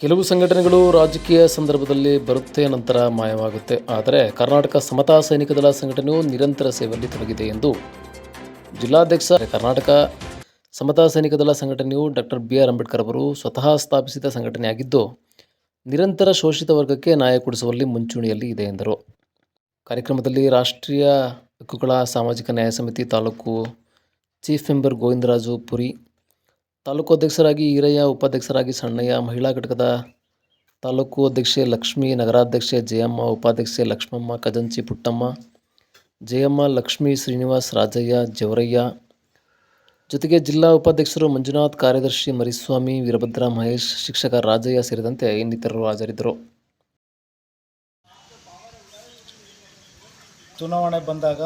ಕೆಲವು ಸಂಘಟನೆಗಳು ರಾಜಕೀಯ ಸಂದರ್ಭದಲ್ಲಿ ಬರುತ್ತೆ, ನಂತರ ಮಾಯವಾಗುತ್ತೆ. ಆದರೆ ಕರ್ನಾಟಕ ಸಮತಾ ಸೈನಿಕ ದಳ ಸಂಘಟನೆಯು ನಿರಂತರ ಸೇವೆಯಲ್ಲಿ ತೊಡಗಿದೆ ಎಂದು ಜಿಲ್ಲಾಧ್ಯಕ್ಷ ಕರ್ನಾಟಕ ಸಮತಾ ಸೈನಿಕ ದಳ ಸಂಘಟನೆಯು ಡಾಕ್ಟರ್ ಬಿ ಆರ್ ಅಂಬೇಡ್ಕರ್ ಅವರು ಸ್ವತಃ ಸ್ಥಾಪಿಸಿದ ಸಂಘಟನೆಯಾಗಿದ್ದು, ನಿರಂತರ ಶೋಷಿತ ವರ್ಗಕ್ಕೆ ನ್ಯಾಯ ಕೊಡಿಸುವಲ್ಲಿ ಮುಂಚೂಣಿಯಲ್ಲಿ ಇದೆ ಎಂದರು. ಕಾರ್ಯಕ್ರಮದಲ್ಲಿ ರಾಷ್ಟ್ರೀಯ ಹಕ್ಕುಗಳ ಸಾಮಾಜಿಕ ನ್ಯಾಯ ಸಮಿತಿ ತಾಲೂಕು ಚೀಫ್ ಮೆಂಬರ್ ಗೋವಿಂದರಾಜು ಪುರಿ ತಾಲೂಕು ಅಧ್ಯಕ್ಷರಾಗಿ ಈರಯ್ಯ, ಉಪಾಧ್ಯಕ್ಷರಾಗಿ ಸಣ್ಣಯ್ಯ, ಮಹಿಳಾ ಘಟಕದ ತಾಲೂಕು ಅಧ್ಯಕ್ಷೆ ಲಕ್ಷ್ಮಿ, ನಗರಾಧ್ಯಕ್ಷೆ ಜಯಮ್ಮ, ಉಪಾಧ್ಯಕ್ಷೆ ಲಕ್ಷ್ಮಮ್ಮ, ಖಜಂಚಿ ಪುಟ್ಟಮ್ಮ, ಜಯಮ್ಮ, ಲಕ್ಷ್ಮಿ ಶ್ರೀನಿವಾಸ್, ರಾಜಯ್ಯ, ಜವರಯ್ಯ. ಜೊತೆಗೆ ಜಿಲ್ಲಾ ಉಪಾಧ್ಯಕ್ಷರು ಮಂಜುನಾಥ್, ಕಾರ್ಯದರ್ಶಿ ಮರಿಸ್ವಾಮಿ, ವೀರಭದ್ರ ಮಹೇಶ್, ಶಿಕ್ಷಕ ರಾಜಯ್ಯ ಸೇರಿದಂತೆ ಇನ್ನಿತರರು ಹಾಜರಿದ್ದರು. ಚುನಾವಣೆ ಬಂದಾಗ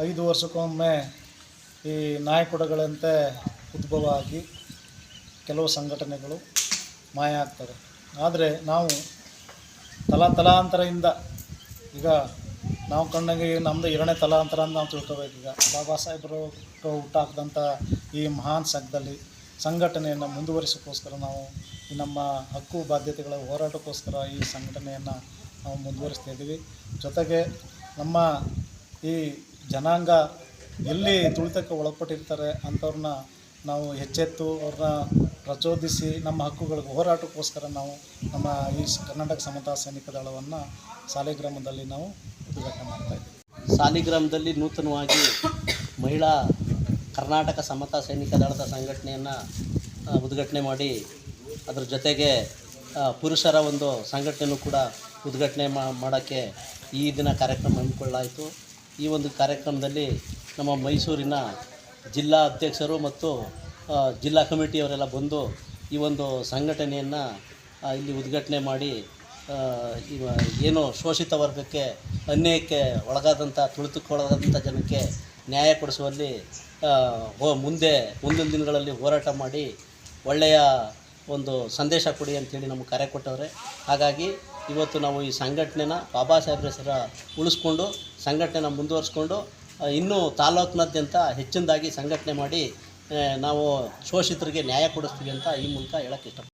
ಐದು ವರ್ಷಕ್ಕೊಮ್ಮೆ ಈ ನಾಯಕುಡಗಳಂತೆ ಉದ್ಭವ ಆಗಿ ಕೆಲವು ಸಂಘಟನೆಗಳು ಮಾಯ ಆಗ್ತವೆ. ಆದರೆ ನಾವು ತಲಾ ತಲಾಂತರದಿಂದ ಈಗ ನಾವು ಕಂಡಂಗೆ ನಮ್ಮದು ಎರಡನೇ ತಲಾಂತರ ಅಂತ ನಾವು ತಿಳ್ಕೊಬೇಕು ಈಗ. ಬಾಬಾ ಸಾಹೇಬರು ಹುಟ್ಟಾಕಿದಂಥ ಈ ಮಹಾನ್ ಸಂಘದಲ್ಲಿ ಸಂಘಟನೆಯನ್ನು ಮುಂದುವರಿಸೋಕ್ಕೋಸ್ಕರ ನಾವು ಈ ನಮ್ಮ ಹಕ್ಕು ಬಾಧ್ಯತೆಗಳ ಹೋರಾಟಕ್ಕೋಸ್ಕರ ಈ ಸಂಘಟನೆಯನ್ನು ನಾವು ಮುಂದುವರಿಸ್ತಾ ಇದ್ದೀವಿ. ಜೊತೆಗೆ ನಮ್ಮ ಈ ಜನಾಂಗ ಎಲ್ಲಿ ತುಳಿತಕ್ಕೆ ಒಳಪಟ್ಟಿರ್ತಾರೆ ಅಂಥವ್ರನ್ನ ನಾವು ಹೆಚ್ಚೆತ್ತು ಅವ್ರನ್ನ ಪ್ರಚೋದಿಸಿ ನಮ್ಮ ಹಕ್ಕುಗಳಿಗೆ ಹೋರಾಟಕ್ಕೋಸ್ಕರ ನಾವು ನಮ್ಮ ಈ ಕರ್ನಾಟಕ ಸಮತಾ ಸೈನಿಕ ದಳವನ್ನು ಸಾಲಿಗ್ರಾಮದಲ್ಲಿ ನಾವು ಉದ್ಘಾಟನೆ ಮಾಡ್ತಾ ಇದ್ದೀವಿ. ಸಾಲಿಗ್ರಾಮದಲ್ಲಿ ನೂತನವಾಗಿ ಮಹಿಳಾ ಕರ್ನಾಟಕ ಸಮತಾ ಸೈನಿಕ ದಳದ ಸಂಘಟನೆಯನ್ನು ಉದ್ಘಾಟನೆ ಮಾಡಿ ಅದರ ಜೊತೆಗೆ ಪುರುಷರ ಒಂದು ಸಂಘಟನೆಯೂ ಕೂಡ ಉದ್ಘಾಟನೆ ಮಾಡೋಕ್ಕೆ ಈ ದಿನ ಕಾರ್ಯಕ್ರಮ ಹಮ್ಮಿಕೊಳ್ಳಲಾಯಿತು. ಈ ಒಂದು ಕಾರ್ಯಕ್ರಮದಲ್ಲಿ ನಮ್ಮ ಮೈಸೂರಿನ ಜಿಲ್ಲಾ ಅಧ್ಯಕ್ಷರು ಮತ್ತು ಜಿಲ್ಲಾ ಕಮಿಟಿಯವರೆಲ್ಲ ಬಂದು ಈ ಒಂದು ಸಂಘಟನೆಯನ್ನು ಇಲ್ಲಿ ಉದ್ಘಾಟನೆ ಮಾಡಿ ಇವ, ಏನು ಶೋಷಿತ ವರ್ಗಕ್ಕೆ, ಅನ್ಯಾಯಕ್ಕೆ ಒಳಗಾದಂಥ ತುಳಿತಕ್ಕೆ ಜನಕ್ಕೆ ನ್ಯಾಯ ಕೊಡಿಸುವಲ್ಲಿ ಹೋ, ಮುಂದೆ, ಮುಂದಿನ ದಿನಗಳಲ್ಲಿ ಹೋರಾಟ ಮಾಡಿ ಒಳ್ಳೆಯ ಒಂದು ಸಂದೇಶ ಕೊಡಿ ಅಂತೇಳಿ ನಮಗೆ ಕರೆ ಕೊಟ್ಟವ್ರೆ. ಹಾಗಾಗಿ ಇವತ್ತು ನಾವು ಈ ಸಂಘಟನೆನ ಬಾಬಾ ಸಾಹೇಬ್ರ ಹೆಸರ ಉಳಿಸ್ಕೊಂಡು, ಸಂಘಟನೆನ ಮುಂದುವರಿಸ್ಕೊಂಡು ಇನ್ನೂ ತಾಲೂಕಿನಾದ್ಯಂತ ಹೆಚ್ಚಿನದಾಗಿ ಸಂಘಟನೆ ಮಾಡಿ ನಾವು ಶೋಷಿತರಿಗೆ ನ್ಯಾಯ ಕೊಡಿಸ್ತೀವಿ ಅಂತ ಈ ಮೂಲಕ ಹೇಳೋಕ್ಕೆ ಇಷ್ಟ